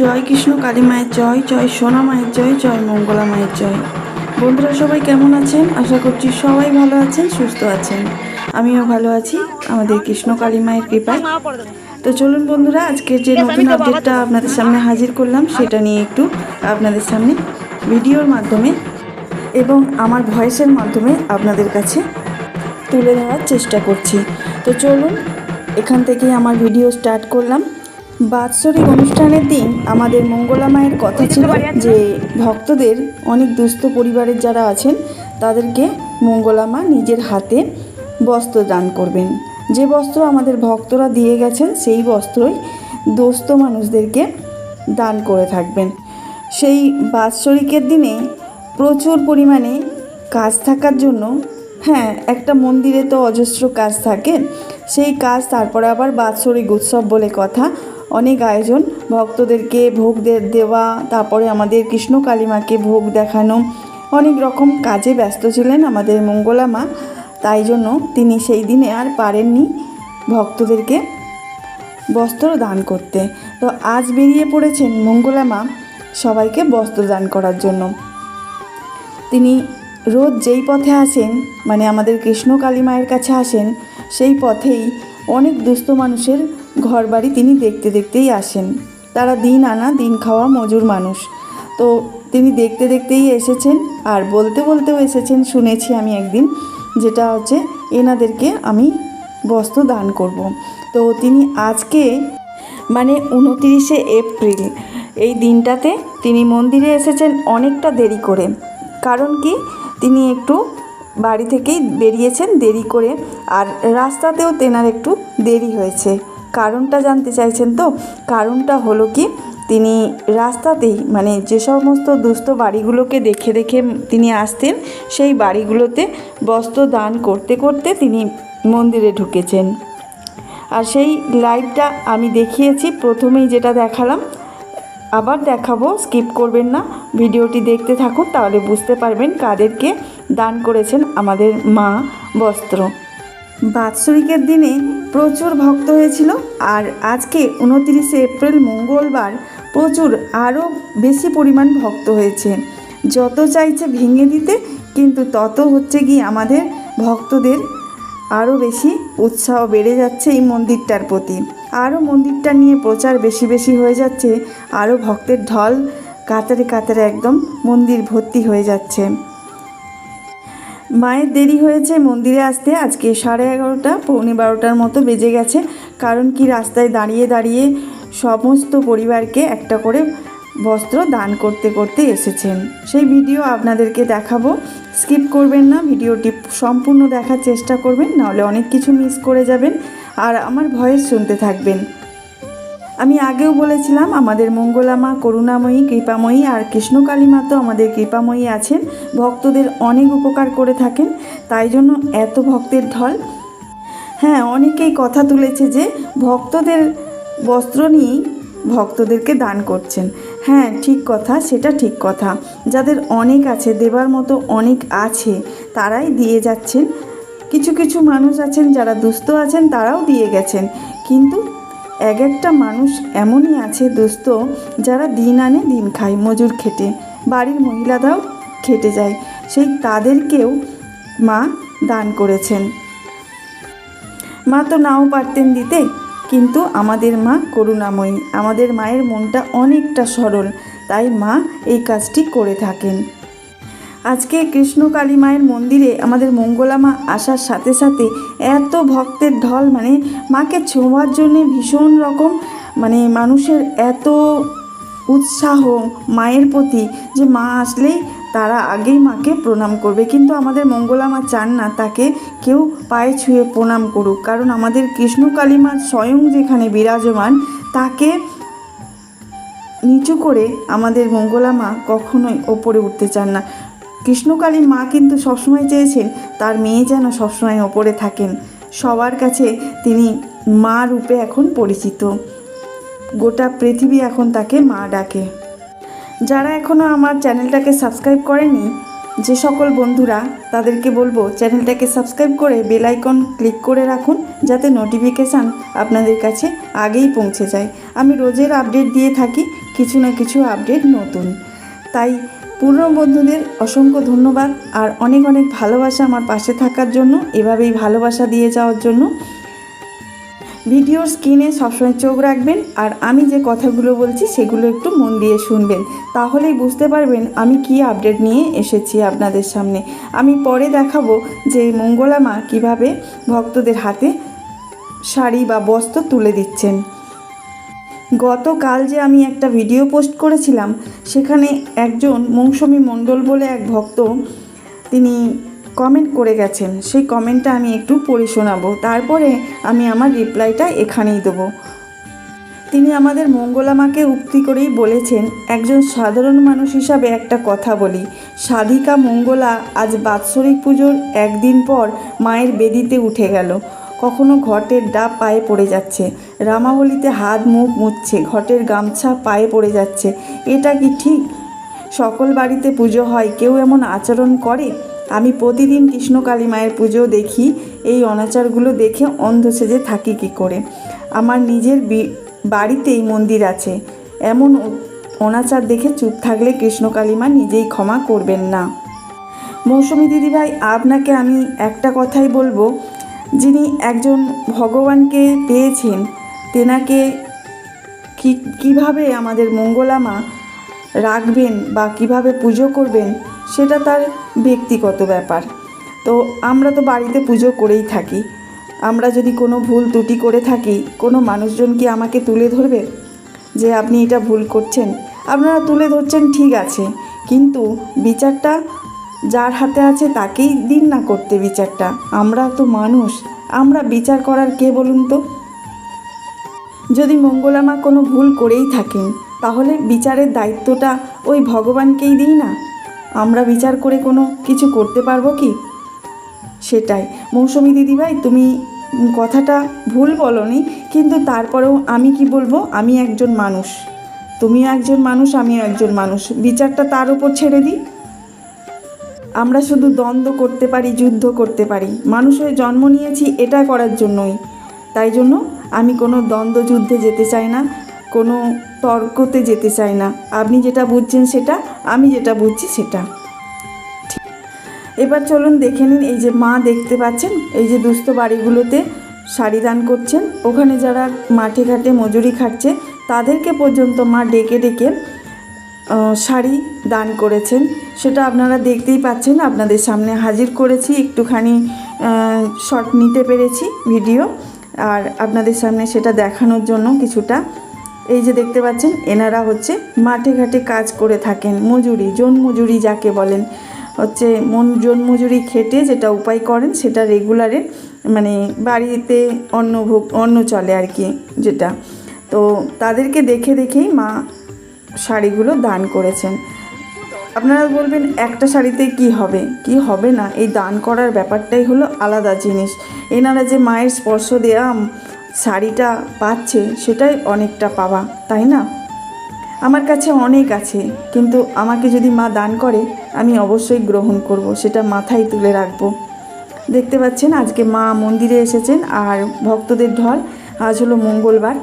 জয় কৃষ্ণ, কালী মায়ের জয় জয় সোনা মায়ের জয় জয় মঙ্গলা মায়ের জয়। বন্ধুরা সবাই কেমন আছেন? আশা করছি সবাই ভালো আছেন, সুস্থ আছেন। আমিও ভালো আছি, আমাদের কৃষ্ণ কালী মায়ের কৃপায়। তো চলুন বন্ধুরা, আজকের যে নতুন আপডেটটা আপনাদের সামনে হাজির করলাম, সেটা নিয়ে একটু আপনাদের সামনে ভিডিওর মাধ্যমে এবং আমার ভয়েসের মাধ্যমে আপনাদের কাছে তুলে ধরার চেষ্টা করছি। তো চলুন, এখান থেকেই আমার ভিডিও স্টার্ট করলাম। বাৎসরিক অনুষ্ঠানের দিন আমাদের মঙ্গলা মায়ের কথা ছিল যে ভক্তদের অনেক দুস্থ পরিবারের যারা আছেন তাদেরকে মঙ্গলা মা নিজের হাতে বস্ত্র দান করবেন। যে বস্ত্র আমাদের ভক্তরা দিয়ে গেছেন সেই বস্ত্রই দোস্ত মানুষদেরকে দান করে থাকবেন। সেই বাৎসরিকের দিনে প্রচুর পরিমাণে কাজ থাকার জন্য হ্যাঁ একটা মন্দিরে তো অজস্র কাজ থাকে সেই কাজ তারপরে আবার বাৎসরিক উৎসব বলে কথা অনেক আয়োজন। ভক্তদেরকে ভোগ দেওয়া, তারপরে আমাদের কৃষ্ণ কালীমাকে ভোগ দেখানো। অনেক রকম কাজে ব্যস্ত ছিলেন আমাদের মঙ্গলা মা। তাই জন্য তিনি সেই দিনে আর পারেননি ভক্তদেরকে বস্ত্র দান করতে। তো আজ বেরিয়ে পড়েছেন মঙ্গলা মা সবাইকে বস্ত্র দান করার জন্য। তিনি রোজ যেই পথে আসেন মানে আমাদের কৃষ্ণ কালী মায়ের কাছে আসেন, সেই পথেই অনেক দুস্থ মানুষের ঘরবাড়ি তিনি দেখতে দেখতেই আসেন। তারা দিন আনা দিন খাওয়া মজুর মানুষ। তো তিনি দেখতে দেখতেই এসেছেন আর বলতে বলতেও এসেছেন, শুনেছি আমি একদিন, যেটা হচ্ছে এনাদেরকে আমি বস্ত্র দান করব। তো তিনি আজকে মানে উনতিরিশে এপ্রিল, এই দিনটাতে তিনি মন্দিরে এসেছেন অনেকটা দেরি করে। কারণ কি? তিনি একটু বাড়ি থেকেই বেরিয়েছেন দেরি করে। আর রাস্তাতেও তেনার একটু দেরি হয়েছে। কারণটা জানতে চাইছেন তো? কারণটা হলো কি, তিনি রাস্তাতেই মানে যে সমস্ত দুস্থ বাড়িগুলোকে দেখে দেখে তিনি আসতেন, সেই বাড়িগুলোতে বস্ত্র দান করতে করতে তিনি মন্দিরে ঢুকেছেন। আর সেই লাইভটা আমি দেখিয়েছি, প্রথমেই যেটা দেখালাম, আবার দেখাবো, স্কিপ করবেন না, ভিডিওটি দেখতে থাকুন, তাহলে বুঝতে পারবেন কাদেরকে দান করেছেন আমাদের মা বস্ত্র। বাৎসরিকের দিনে প্রচুর ভক্ত হয়েছিল আর আজকে উনতিরিশে এপ্রিল মঙ্গলবার প্রচুর আরও বেশি পরিমাণ ভক্ত হয়েছে। যত চাইছে ভেঙে দিতে, কিন্তু তত হচ্ছে কি আমাদের ভক্তদের আরও বেশি উৎসাহ বেড়ে যাচ্ছে এই মন্দিরটার প্রতি। আরও মন্দিরটা নিয়ে প্রচার বেশি বেশি হয়ে যাচ্ছে, আরও ভক্তের ঢল কাতারে কাতারে একদম মন্দির ভর্তি হয়ে যাচ্ছে। মায়ের দেরি হয়েছে, মন্দিরে আসতে। আজকে সাড়ে এগারোটা, পৌনে বারোটার মতো বেজে গেছে। কারণ কি, রাস্তায় দাঁড়িয়ে দাঁড়িয়ে সমস্ত পরিবারকে একটা করে বস্ত্র দান করতে করতে এসেছেন। সেই ভিডিও আপনাদেরকে দেখাবো। স্কিপ করবেন না, ভিডিওটি সম্পূর্ণ দেখার চেষ্টা করবেন, নাহলে অনেক কিছু মিস করে যাবেন। আর আমার ভয়েস শুনতে থাকবেন। আমি আগেও বলেছিলাম, আমাদের মঙ্গলা মা, করুণাময়ী, কৃপাময়ী আর কৃষ্ণকালী মা তো আমাদের কৃপাময়ী আছেন। ভক্তদের অনেক উপকার করে থাকেন, তাই জন্য এত ভক্তের ঢল। হ্যাঁ অনেকেই কথা তুলেছে যে ভক্তদের বস্ত্র নিয়েই ভক্তদেরকে দান করছেন। হ্যাঁ ঠিক কথা, সেটা ঠিক কথা। যাদের অনেক আছে, দেবার মতো অনেক আছে, তারাই দিয়ে যাচ্ছেন। কিছু কিছু মানুষ আছেন, যারা দুস্থ আছেন, তারাও দিয়ে গেছেন। কিন্তু এক একটা মানুষ এমনই আছে দোস্ত, যারা দিন আনে দিন খায়, মজুর খেটে। বাড়ির মহিলারাও খেটে যায়। সেই তাদেরকেও মা দান করেছেন। মা তো নাও পারতেন দিতে, কিন্তু আমাদের মা করুণাময়ী। আমাদের মায়ের মনটা অনেকটা সরল, তাই মা এই কাজটি করে থাকেন। আজকে কৃষ্ণ কালী মায়ের মন্দিরে আমাদের মঙ্গলা মা আসার সাথে সাথে এত ভক্তের ঢল মানে মাকে ছোঁয়ার জন্যে ভীষণ রকম মানে মানুষের এত উৎসাহ মায়ের প্রতি যে মা আসলেই তারা আগেই মাকে প্রণাম করবে। কিন্তু আমাদের মঙ্গলা মা চান না তাকে কেউ পায়ে ছুঁয়ে প্রণাম করুক। কারণ আমাদের কৃষ্ণ কালী মা স্বয়ং যেখানে বিরাজমান, তাকে নিচু করে আমাদের মঙ্গলা মা কখনোই ওপরে উঠতে চান না। কৃষ্ণকালী মা কিন্তু সবসময় চেয়েছেন তার মেয়ে যেন সবসময় ওপরে থাকেন। সবার কাছে তিনি মা রূপে এখন পরিচিত। গোটা পৃথিবী এখন তাকে মা ডাকে। যারা এখনও আমার চ্যানেলটাকে সাবস্ক্রাইব করেনি, যে সকল বন্ধুরা, তাদেরকে বলব চ্যানেলটাকে সাবস্ক্রাইব করে বেল আইকন ক্লিক করে রাখুন, যাতে নোটিফিকেশান আপনাদের কাছে আগেই পৌঁছে যায়। আমি রোজের আপডেট দিয়ে থাকি, কিছু না কিছু আপডেট নতুন। তাই পুরনো বন্ধুদের অসংখ্য ধন্যবাদ আর অনেক অনেক ভালোবাসা আমার পাশে থাকার জন্য, এভাবেই ভালোবাসা দিয়ে যাওয়ার জন্য। ভিডিওর স্ক্রিনে সবসময় চোখ রাখবেন আর আমি যে কথাগুলো বলছি সেগুলো একটু মন দিয়ে শুনবেন। তাহলেই বুঝতে পারবেন আমি কি আপডেট নিয়ে এসেছি আপনাদের সামনে। আমি পরে দেখাবো যে মঙ্গলা মা কীভাবে ভক্তদের হাতে শাড়ি বা বস্ত্র তুলে দিচ্ছেন। গতকাল যে আমি একটা ভিডিও পোস্ট করেছিলাম, সেখানে একজন মৌসুমী মণ্ডল বলে এক ভক্ত তিনি কমেন্ট করে গেছেন। সেই কমেন্টটা আমি একটু পড়ে শোনাবো। তারপরে আমি আমার রিপ্লাইটা এখানেই দেবো। তিনি আমাদের মঙ্গলামাকে উক্তি করেই বলেছেন, একজন সাধারণ মানুষ হিসাবে একটা কথা বলি। সাধিকা মঙ্গলা আজ বাৎসরিক পুজোর একদিন পর মায়ের বেদিতে উঠে গেল। কখনো ঘটের ডাব পায়ে পড়ে যাচ্ছে। রামাবলিতে হাত মুখ মুছছে, ঘটের গামছা পায়ে পড়ে যাচ্ছে। এটা কি ঠিক? সকল বাড়িতে পুজো হয়, কেউ এমন আচরণ করে? আমি প্রতিদিন কৃষ্ণকালী মায়ের পুজো দেখি, এই অনাচারগুলো দেখে অন্ধ সেজে থাকি কী করে? আমার নিজের বাড়িতেই মন্দির আছে। এমন অনাচার দেখে চুপ থাকলে কৃষ্ণকালী মা নিজেই ক্ষমা করবেন না। মৌসুমী দিদিভাই, আপনাকে আমি একটা কথাই বলব যিনি একজন ভগবানকে পেয়েছেন, তেনাকে কি, কীভাবে আমাদের মঙ্গলা মা রাখবেন বা কীভাবে পুজো করবেন, সেটা তার ব্যক্তিগত ব্যাপার। তো আমরা তো বাড়িতে পুজো করেই থাকি। আমরা যদি কোনো ভুল ত্রুটি করে থাকি, কোনো মানুষজন কি আমাকে তুলে ধরবে যে আপনি এটা ভুল করছেন? আপনারা তুলে ধরছেন, ঠিক আছে। কিন্তু বিচারটা যার হাতে আছে তাকেই দিন না করতে বিচারটা। আমরা তো মানুষ, আমরা বিচার করার কে বলুন তো? যদি মঙ্গলামা কোনো ভুল করেই থাকেন, তাহলে বিচারের দায়িত্বটা ওই ভগবানকেই দিই না। আমরা বিচার করে কোনো কিছু করতে পারব কি? সেটাই। মৌসুমি দিদিভাই, তুমি কথাটা ভুল বলনি, কিন্তু তারপরেও আমি কি বলব? আমি একজন মানুষ। তুমিও একজন মানুষ, আমিও একজন মানুষ। বিচারটা তার উপর ছেড়ে দিই। আমরা শুধু দ্বন্দ্ব করতে পারি, যুদ্ধ করতে পারি। মানুষ হয়ে জন্ম নিয়েছি, এটা করার জন্যই। তাই জন্য আমি কোনো দ্বন্দ্ব যুদ্ধে যেতে চাই না, কোনো তর্কতে যেতে চাই না। আপনি যেটা বুঝছেন সেটা, আমি যেটা বুঝছি সেটা। এবার চলুন দেখে নিন, এই যে মা দেখতে পাচ্ছেন, এই যে দুস্থ বাড়িগুলোতে শাড়ি দান করছেন। ওখানে যারা মাঠে ঘাটে মজুরি খাটছে, তাদেরকে পর্যন্ত মা ডেকে ডেকে শাড়ি দান করেছেন। সেটা আপনারা দেখতেই পাচ্ছেন, আপনাদের সামনে হাজির করেছি। একটুখানি শর্ট নিতে পেরেছি ভিডিও আর আপনাদের সামনে সেটা দেখানোর জন্য কিছুটা। এই যে দেখতে পাচ্ছেন, এনারা হচ্ছে মাঠে ঘাটে কাজ করে থাকেন। মজুরি, জন মজুরি যাকে বলেন। হচ্ছে মন, জন মজুরি খেটে যেটা উপায় করেন, সেটা রেগুলারে মানে বাড়িতে অন্ন ভোগ অন্ন চলে আর কি যেটা। তো তাদেরকে দেখে দেখেই মা শাড়িগুলো দান করেছেন। আপনারা বলবেন, একটা শাড়িতে কি হবে? কি হবে না? এই দান করার ব্যাপারটাই হলো আলাদা জিনিস। এনারা যে মায়ের স্পর্শ দেওয়া শাড়িটা পাচ্ছে, সেটাই অনেকটা পাওয়া, তাই না? আমার কাছে অনেক আছে, কিন্তু আমাকে যদি মা দান করে, আমি অবশ্যই গ্রহণ করব, সেটা মাথায় তুলে রাখব। দেখতে পাচ্ছেন, আজকে মা মন্দিরে এসেছেন, আর ভক্তদের ঢল আজ হলো মঙ্গলবার।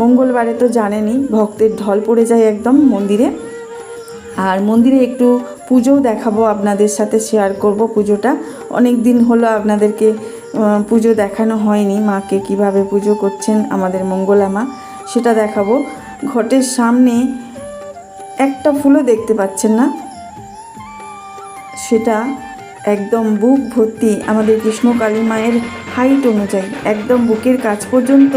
মঙ্গলবারে তো জানেনই, ভক্তের ঢল পড়ে যায় একদম মন্দিরে। আর মন্দিরে একটু পুজোও দেখাবো আপনাদের সাথে শেয়ার করব পুজোটা। অনেক দিন হলো আপনাদেরকে পুজো দেখানো হয়নি, মাকে কীভাবে পুজো করছেন আমাদের মঙ্গলা মা, সেটা দেখাবো। ঘটের সামনে একটা ফুলও দেখতে পাচ্ছেন না। সেটা একদম বুক ভর্তি আমাদের কৃষ্ণ কালী মায়ের হাইট অনুযায়ী, একদম বুকের কাছ পর্যন্ত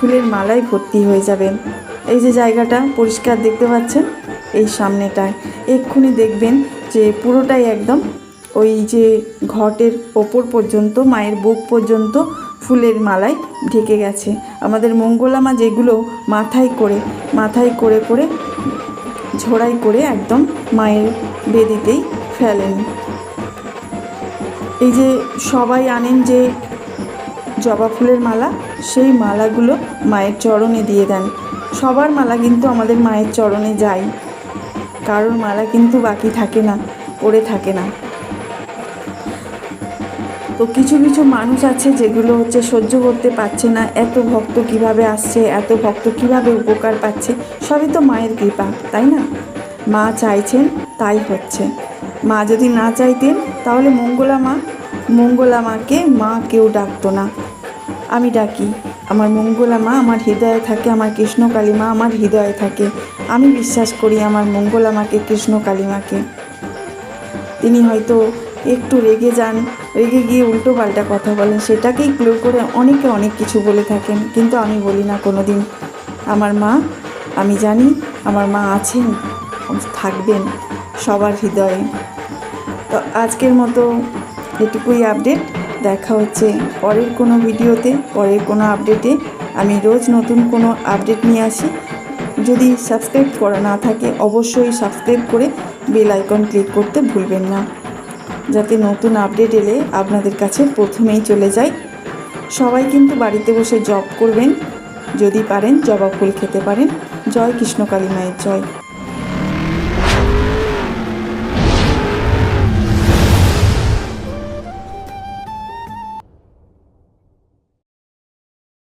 ফুলের মালায় ভর্তি হয়ে যাবেন। এই যে জায়গাটা, পরিষ্কার দেখতে পাচ্ছেন? এই সামনেটায়। এক্ষুনি দেখবেন যে পুরোটাই একদম ওই যে ঘটের ওপর পর্যন্ত, মায়ের বুক পর্যন্ত ফুলের মালায় ঢেকে গেছে। আমাদের মঙ্গলামা যেগুলো মাথায় করে মাথায় করে করে ঝোড়াই করে একদম মায়ের বেদিতেই ফেলেন। এই যে সবাই আনেন যে জবা ফুলের মালা সেই মালাগুলো মায়ের চরণে দিয়ে দেন। সবার মালা কিন্তু আমাদের মায়ের চরণে যায়। কারোর মালা কিন্তু বাকি থাকে না, পড়ে থাকে না। তো কিছু কিছু মানুষ আছে যেগুলো হচ্ছে সহ্য করতে পারছে না, এত ভক্ত কীভাবে আসছে, এত ভক্ত কীভাবে উপকার পাচ্ছে, সবই তো মায়ের কৃপা, তাই না? মা চাইছেন, তাই হচ্ছে। মা যদি না চাইতেন, তাহলে মঙ্গলা মা, মঙ্গলা মাকে মা কেউ ডাকতো না। আমি ডাকি। আমার মঙ্গলা মা আমার হৃদয়ে থাকে, আমার কৃষ্ণ কালী মা আমার হৃদয়ে থাকে। আমি বিশ্বাস করি আমার মঙ্গলা মাকে কৃষ্ণ কালী মাকে। তিনি হয়তো একটু রেগে যান, রেগে গিয়ে উল্টো পাল্টা কথা বলেন। সেটাকেই ক্লো করে অনেকে অনেক কিছু বলে থাকেন, কিন্তু আমি বলি না কোনো দিন আমার মা, আমি জানি আমার মা আছেন, থাকবেন সবার হৃদয়ে। তো আজকের মতো এটুকুই আপডেট দেখা হচ্ছে পরের কোনো ভিডিওতে, পরের কোনো আপডেটে। আমি রোজ নতুন কোনো আপডেট নিয়ে আসি। যদি সাবস্ক্রাইব করা না থাকে, অবশ্যই সাবস্ক্রাইব করে বেল আইকন ক্লিক করতে ভুলবেন না। যাতে নতুন আপডেট এলে আপনাদের কাছে প্রথমেই চলে যায়। সবাই কিন্তু বাড়িতে বসে জব করবেন। যদি পারেন জবা ফুল খেতে পারেন। জয় কৃষ্ণকালী মায়ের জয়।